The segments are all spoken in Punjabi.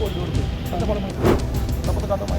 ਕੋਲ ਜੋੜ ਕੇ ਤਾਂ ਫੜ ਮੈਂ ਤਾਂ ਪਤਾ ਕਰਦਾ ਮੈਂ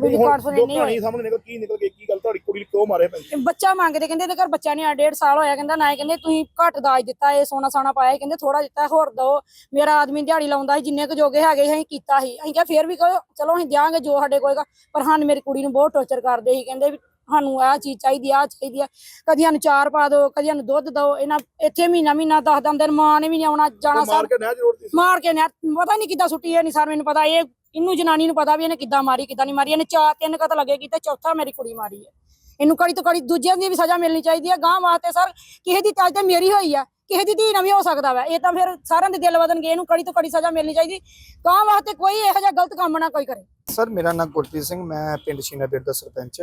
ਵੀ ਰਿਕਾਰਡ ਜੋ ਨਹੀਂ ਹੋਏ ਕਹਾਣੀ ਸਾਹਮਣੇ ਨਿਕਲ ਕੀ ਨਿਕਲ ਕੇ ਕੀ ਗੱਲ ਤੁਹਾਡੀ ਕੁੜੀ ਨੂੰ ਕਿਉਂ ਮਾਰਿਆ ਪੈਂਦਾ ਬੱਚਾ ਮੰਗਦੇ ਕਹਿੰਦੇ ਇਹਦੇ ਘਰ ਬੱਚਾ ਨਹੀਂ ਆ ਡੇਢ ਸਾਲ ਹੋਇਆ ਕਹਿੰਦਾ ਨਾ ਕਹਿੰਦੇ ਤੁਸੀਂ ਘੱਟ ਦਾਜ ਦਿੱਤਾ ਇਹ ਸੋਨਾ ਸਾਨਾ ਪਾਇਆ ਕਹਿੰਦੇ ਥੋੜਾ ਦਿੱਤਾ ਹੋਰ ਦੋ ਮੇਰਾ ਆਦਮੀ ਦਿਹਾੜੀ ਲਾਉਂਦਾ ਸੀ ਜਿੰਨੇ ਕੁ ਜੋਗੇ ਹੈਗੇ ਸੀ ਅਸੀਂ ਕੀਤਾ ਸੀ। ਅਸੀਂ ਕਿਹਾ ਫੇਰ ਵੀ ਕਹੋ ਚਲੋ ਅਸੀਂ ਦਿਆਂਗੇ ਜੋ ਸਾਡੇ ਕੋਏਗਾ ਪਰ ਸਾਨੂੰ ਮੇਰੀ ਕੁੜੀ ਨੂੰ ਬਹੁਤ ਟੌਰਚਰ ਕਰਦੇ ਸੀ ਕਹਿੰਦੇ ਵੀ ਸਾਨੂੰ ਆਹ ਚੀਜ਼ ਚਾਹੀਦੀ ਆ ਚਾਹੀਦੀ ਆ। ਕਦੀ ਸਾਨੂੰ ਚਾਰ ਪਾ ਦਿਓ ਕਦੀ ਸਾਨੂੰ ਦੁੱਧ ਦਿਓ ਇਹਨਾਂ ਇੱਥੇ ਮਹੀਨਾ ਮਹੀਨਾ ਦਸ ਦਸ ਦਿਨ ਮਾਂ ਨੇ ਵੀ ਨਹੀਂ ਆਉਣਾ ਜਾਣਾ ਮਾਰ ਸਰ। ਕੇ ਨਹਿ ਜੋੜਦੀ ਸੀ। ਮਾਰ ਕੇ ਨੇ ਪਤਾ ਨਹੀਂ ਕਿੱਦਾਂ ਸੁੱਟੀ ਇਹ ਨਹੀਂ ਸਰ ਮੈਨੂੰ ਪਤਾ। ਇਹ ਇਹਨੂੰ ਜਨਾਨੀ ਨੂੰ ਪਤਾ ਵੀ ਇਹਨੇ ਕਿੱਦਾਂ ਮਾਰੀ ਕਿੱਦਾਂ ਨਹੀਂ ਮਾਰੀ। ਇਹਨੇ ਚਾਰ ਤਿੰਨ ਕਤ ਲੱਗੇਗੀ ਤੇ ਚੌਥਾ ਮੇਰੀ ਕੁੜੀ ਮਾਰੀ ਹੈ। ਇਹਨੂੰ ਕੜੀ ਤੋਂ ਕੜੀ ਦੂਜਿਆਂ ਦੀ ਵੀ ਸਜ਼ਾ ਮਿਲਣੀ ਚਾਹੀਦੀ ਹੈ। ਗਾਂ ਵਾਸਤੇ ਸਰ ਕਿਸੇ ਦੀ ਤਾਜ ਤੇ ਮੇਰੀ ਹੋਈ ਆ ਕਿਸੇ ਦੀ ਧੀ ਨਾ ਵੀ ਹੋ ਸਕਦਾ ਵਾ। ਇਹ ਤਾਂ ਫਿਰ ਸਾਰਿਆਂ ਦੇ ਦਿਲ ਵਧਣਗੇ ਇਹਨੂੰ ਕੜੀ ਤੋਂ ਕੜੀ ਸਜ਼ਾ ਮਿਲਣੀ ਚਾਹੀਦੀ। ਗਾਂ ਵਾਸਤੇ ਕੋਈ ਇਹੋ ਜਿਹਾ ਗਲਤ ਕੰਮ ਨਾ ਕੋਈ ਕਰੇ। ਸਰ ਮੇਰਾ ਨਾਮ ਗੁਰਪ੍ਰੀਤ ਸਿੰਘ ਮੈਂ ਪਿੰਡ ਸ਼ੀਨਾਬੇੜ ਦਾ ਸਰਪੰਚ।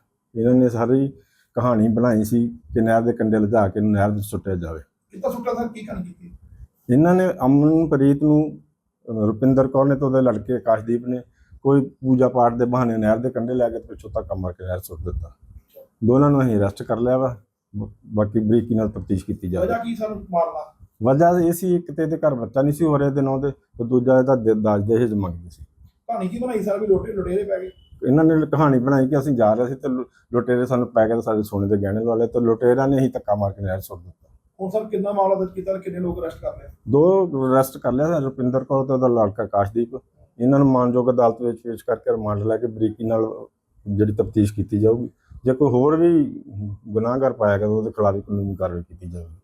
ਇਹਨਾਂ ਨੇ ਸਾਰੀ ਕਹਾਣੀ ਬਣਾਈ ਸੀ ਕਿ ਨਹਿਰ ਦੇ ਕੰਢੇ ਲਿਜਾ ਕੇ ਇਹਨੂੰ ਨਹਿਰ ਵਿੱਚ ਸੁੱਟਿਆ ਜਾਵੇ। ਕਿੱਦਾਂ ਸੁੱਟਾ ਸਰ? ਕੀ ਕਹਾਣੀ ਕੀਤੀ? ਇਹਨਾਂ ਨੇ ਅਮਨਪ੍ਰੀਤ ਨੂੰ ਰੁਪਿੰਦਰ ਕੌਰ ਨੇ ਤੇ ਉਹਦੇ ਲੜਕੇ ਆਕਾਸ਼ਦੀਪ ਨੇ ਕੋਈ ਪੂਜਾ ਪਾਠ ਦੇ ਬਹਾਨੇ ਨਹਿਰ ਦੇ ਕੰਢੇ ਲੈ ਕੇ ਪਿੱਛੋਂ ਤੱਕ ਮਾਰ ਕੇ ਨਹਿਰ ਸੁੱਟ ਦਿੱਤਾ। ਦੋਨਾਂ ਨੂੰ ਅਸੀਂ ਅਰੈਸਟ ਕਰ ਲਿਆ ਵਾ। ਬਾਕੀ ਬਰੀਕੀ ਨਾਲ ਤਫਤੀਸ਼ ਕੀਤੀ ਜਾਵੇ। ਵਜ੍ਹਾ ਕੀ ਸਰ ਮਾਰਨਾ ਵਜ੍ਹਾ ਇਹ ਸੀ ਇੱਕ ਤੇ ਇਹਦੇ ਘਰ ਬੱਚਾ ਨਹੀਂ ਸੀ ਹੋ ਰਿਹਾ ਦੇ ਨਾਂ ਦੇ ਤੇ ਦੂਜਾ ਇਹਦਾ ਦ- ਦਾਜ ਦਹੇਜ ਮੰਗਦੇ ਸੀ। ਕਹਾਣੀ ਕੀ ਬਣਾਈ ਸਰ? ਵੀ ਲੋਟੇ ਲੁਟੇਰੇ ਪੈ ਗਏ। ਇਹਨਾਂ ਨੇ ਕਹਾਣੀ ਬਣਾਈ ਕਿ ਅਸੀਂ ਜਾ ਰਹੇ ਸੀ ਤੇ ਲੁ- ਲੁਟੇਰੇ ਸਾਨੂੰ ਪੈ ਕੇ ਤੇ ਸਾਡੇ ਸੋਨੇ ਦੇ ਗਹਿਣੇ ਲਵਾ ਲਏ ਤੇ ਲੁਟੇਰਿਆਂ ਨੇ ਹੀ ਧੱਕਾ ਮਾਰ ਕੇ ਨਹਿਰ ਸੁੱਟ ਦਿੱਤਾ। ਹੁਣ ਸਰ ਕਿੰਨਾ ਮਾਮਲਾ ਦਰਜ ਕੀਤਾ ਤੇ ਕਿੰਨੇ ਲੋਕ ਅਰੈਸਟ ਕਰ ਲਏ? ਦੋ ਅਰੈਸਟ ਕਰ ਲਿਆ ਰੁਪਿੰਦਰ ਕੌਰ ਤੇ ਉਹਦਾ ਲੜਕਾ ਆਕਾਸ਼ਦੀਪ ਇਹਨਾਂ ਨੂੰ ਮਾਨਯੋਗ ਅਦਾਲਤ ਵਿੱਚ ਪੇਸ਼ ਕਰਕੇ ਰਿਮਾਂਡ ਲੈ ਕੇ ਬਰੀਕੀ ਨਾਲ ਜਿਹੜੀ ਤਫਤੀਸ਼ ਕੀਤੀ ਜਾਊਗੀ। ਜੇ ਕੋਈ ਹੋਰ ਵੀ ਗੁਨਾਹਗਰ ਪਾਇਆ ਗਿਆ ਤਾਂ ਉਹਦੇ ਖਿਲਾਫ ਵੀ ਕਾਨੂੰਨੀ ਕਾਰਵਾਈ ਕੀਤੀ ਜਾਵੇਗੀ